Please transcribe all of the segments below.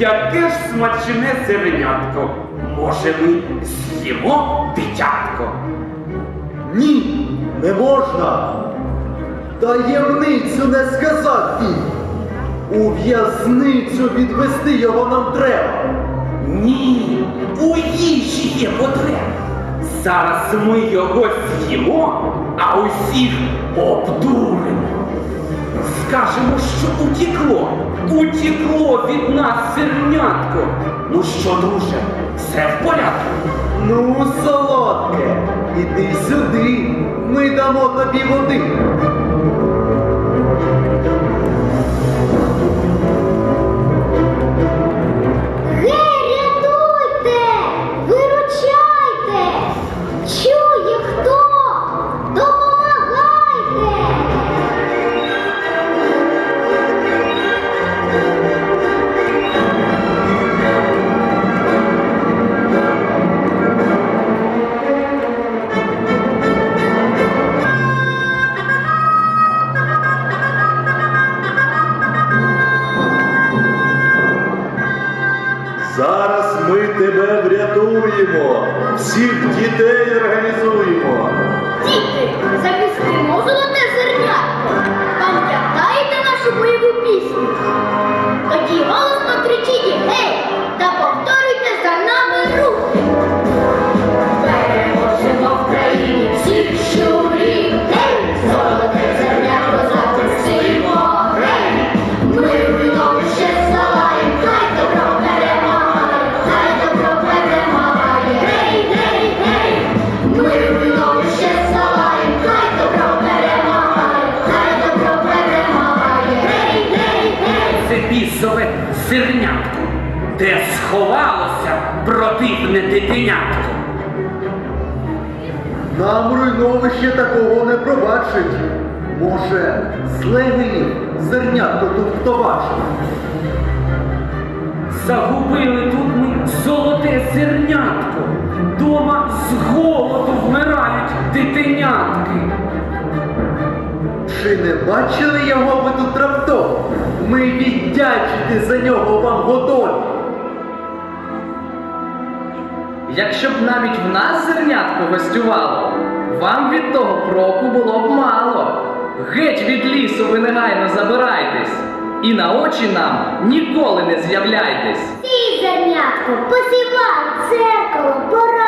яке ж смачне зернятко. Може, ми з'їмо дитятко? Ні, не можна. Таємницю не сказав він. У в'язницю відвести його нам треба. Ні, у їжі є потреба. Зараз ми його з'їмо, а усіх обдуримо. Скажемо, що утікло, утекло від нас зернятко. Ну що, друже, все в порядку? Ну, солодке, іди сюди, ми дамо тобі води. Зараз ми тебе врятуємо, всіх дітей організуємо. Діти, захистимо золоте зернятко! Пам'ятаєте нашу бойову пісню? Тоді зернятко, де сховалося противне дитинятко. Нам руйновище такого не пробачить. Може, з легенів зернятко тут хто бачив? Загубили тут ми золоте зернятко. Дома з голоду вмирають дитинятки. Чи не бачили його ви тут раптом? Ми віддячити за нього вам готові. Якщо б навіть в нас зернятко гостювало, вам від того проку було б мало. Геть від лісу ви негайно забирайтесь, і на очі нам ніколи не з'являйтесь. Ти, зернятко, посівай дзеркало, пораду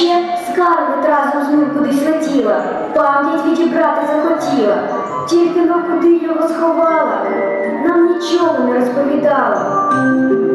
ще скарлет разом з ним кудись летіла, пам'ять відібрати захотіла. Тільки но куди його сховала, нам нічого не розповідала.